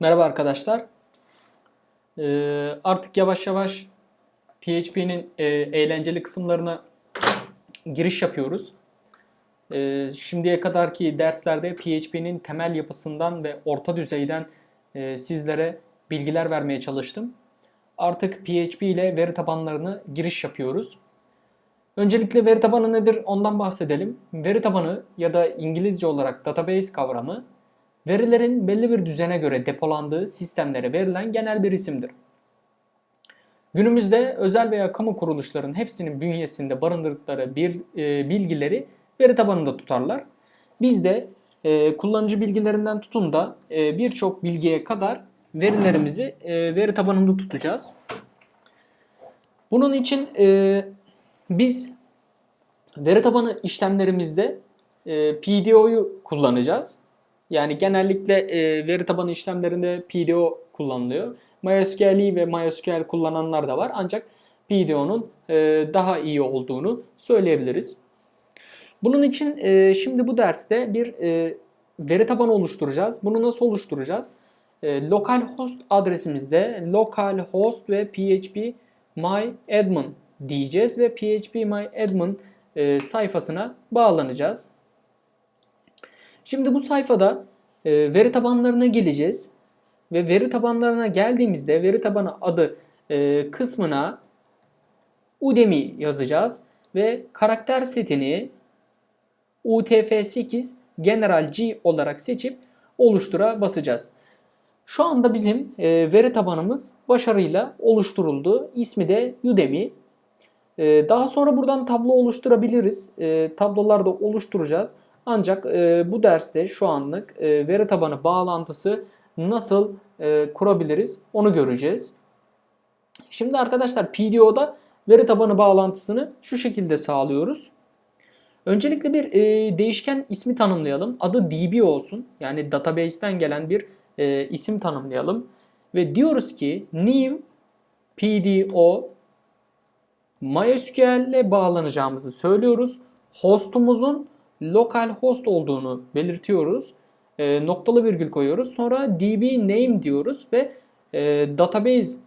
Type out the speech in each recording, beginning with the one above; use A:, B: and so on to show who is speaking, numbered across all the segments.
A: Merhaba arkadaşlar. Ee, artık yavaş yavaş PHP'nin e, eğlenceli kısımlarına giriş yapıyoruz. Ee, şimdiye kadarki derslerde PHP'nin temel yapısından ve orta düzeyden e, sizlere bilgiler vermeye çalıştım. Artık PHP ile veri tabanlarına giriş yapıyoruz. Öncelikle veri tabanı nedir ondan bahsedelim. Veri tabanı ya da İngilizce olarak database kavramı verilerin belli bir düzene göre depolandığı sistemlere verilen genel bir isimdir. Günümüzde özel veya kamu kuruluşların hepsinin bünyesinde barındırdıkları bir e, bilgileri veri tabanında tutarlar. Biz de e, kullanıcı bilgilerinden tutun da e, birçok bilgiye kadar verilerimizi e, veri tabanında tutacağız. Bunun için e, biz veri tabanı işlemlerimizde e, PDO'yu kullanacağız. Yani genellikle e, veri tabanı işlemlerinde PDO kullanılıyor. MySQL'i ve MySQL kullananlar da var. Ancak PDO'nun e, daha iyi olduğunu söyleyebiliriz. Bunun için e, şimdi bu derste bir e, veri tabanı oluşturacağız. Bunu nasıl oluşturacağız? E, localhost adresimizde localhost ve php myadmin diyeceğiz ve php myadmin e, sayfasına bağlanacağız. Şimdi bu sayfada e, veri tabanlarına geleceğiz ve veri tabanlarına geldiğimizde veri tabanı adı e, kısmına Udemy yazacağız ve karakter setini UTF-8 General G olarak seçip oluştura basacağız. Şu anda bizim e, veri tabanımız başarıyla oluşturuldu. İsmi de Udemy. E, daha sonra buradan tablo oluşturabiliriz. E, tablolar da oluşturacağız. Ancak e, bu derste şu anlık e, veri tabanı bağlantısı nasıl e, kurabiliriz onu göreceğiz. Şimdi arkadaşlar PDO'da veri tabanı bağlantısını şu şekilde sağlıyoruz. Öncelikle bir e, değişken ismi tanımlayalım. Adı DB olsun. Yani database'ten gelen bir e, isim tanımlayalım. Ve diyoruz ki new PDO MySQL ile bağlanacağımızı söylüyoruz. Hostumuzun lokal host olduğunu belirtiyoruz. E, noktalı virgül koyuyoruz. Sonra db name diyoruz ve e, database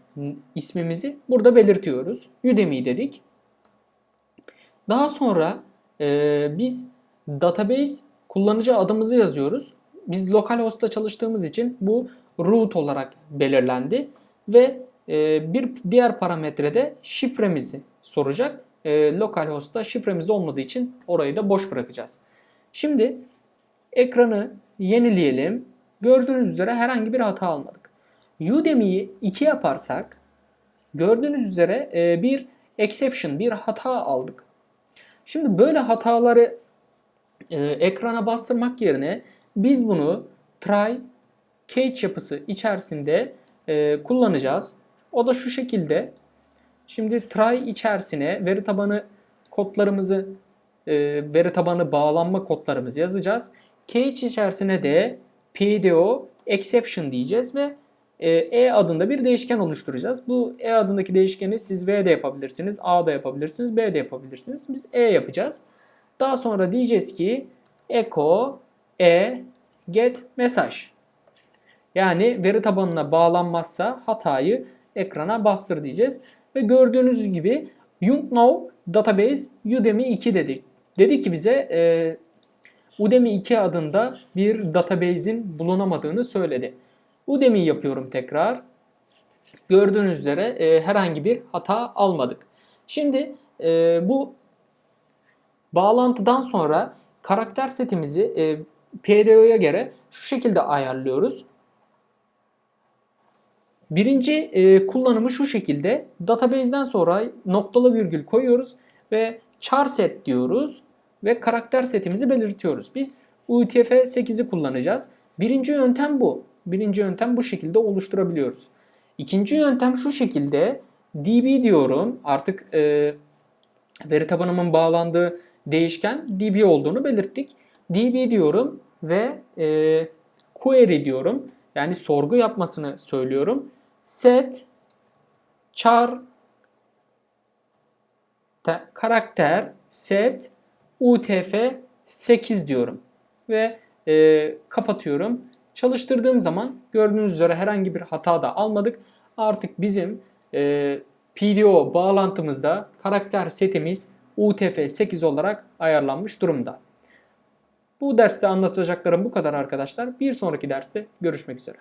A: ismimizi burada belirtiyoruz. Udemy dedik. Daha sonra e, biz database kullanıcı adımızı yazıyoruz. Biz localhost'ta çalıştığımız için bu root olarak belirlendi ve e, bir diğer parametrede şifremizi soracak. E, localhost'ta şifremiz olmadığı için orayı da boş bırakacağız. Şimdi ekranı yenileyelim. Gördüğünüz üzere herhangi bir hata almadık. Udemy'yi 2 yaparsak gördüğünüz üzere e, bir exception, bir hata aldık. Şimdi böyle hataları e, ekrana bastırmak yerine biz bunu try catch yapısı içerisinde e, kullanacağız. O da şu şekilde. Şimdi try içerisine veri tabanı kodlarımızı e, veri tabanı bağlanma kodlarımızı yazacağız. Cache içerisine de PDO exception diyeceğiz ve e, e adında bir değişken oluşturacağız. Bu E adındaki değişkeni siz V de yapabilirsiniz, A da yapabilirsiniz, B de yapabilirsiniz. Biz E yapacağız. Daha sonra diyeceğiz ki echo e get mesaj. Yani veri tabanına bağlanmazsa hatayı ekrana bastır diyeceğiz. Ve gördüğünüz gibi YouNow Database Udemy 2 dedik. Dedi ki bize e, Udemy 2 adında bir database'in bulunamadığını söyledi. Udemy yapıyorum tekrar. Gördüğünüz üzere e, herhangi bir hata almadık. Şimdi e, bu bağlantıdan sonra karakter setimizi e, PDO'ya göre şu şekilde ayarlıyoruz. Birinci e, kullanımı şu şekilde. Database'den sonra noktalı virgül koyuyoruz ve char set diyoruz ve karakter setimizi belirtiyoruz. Biz UTF-8'i kullanacağız. Birinci yöntem bu. Birinci yöntem bu şekilde oluşturabiliyoruz. İkinci yöntem şu şekilde db diyorum. Artık e, veri tabanımın bağlandığı değişken db olduğunu belirttik. db diyorum ve e, query diyorum. Yani sorgu yapmasını söylüyorum. Set char karakter set utf 8 diyorum ve e, kapatıyorum. Çalıştırdığım zaman gördüğünüz üzere herhangi bir hata da almadık. Artık bizim e, PDO bağlantımızda karakter setimiz UTF-8 olarak ayarlanmış durumda. Bu derste anlatacaklarım bu kadar arkadaşlar. Bir sonraki derste görüşmek üzere.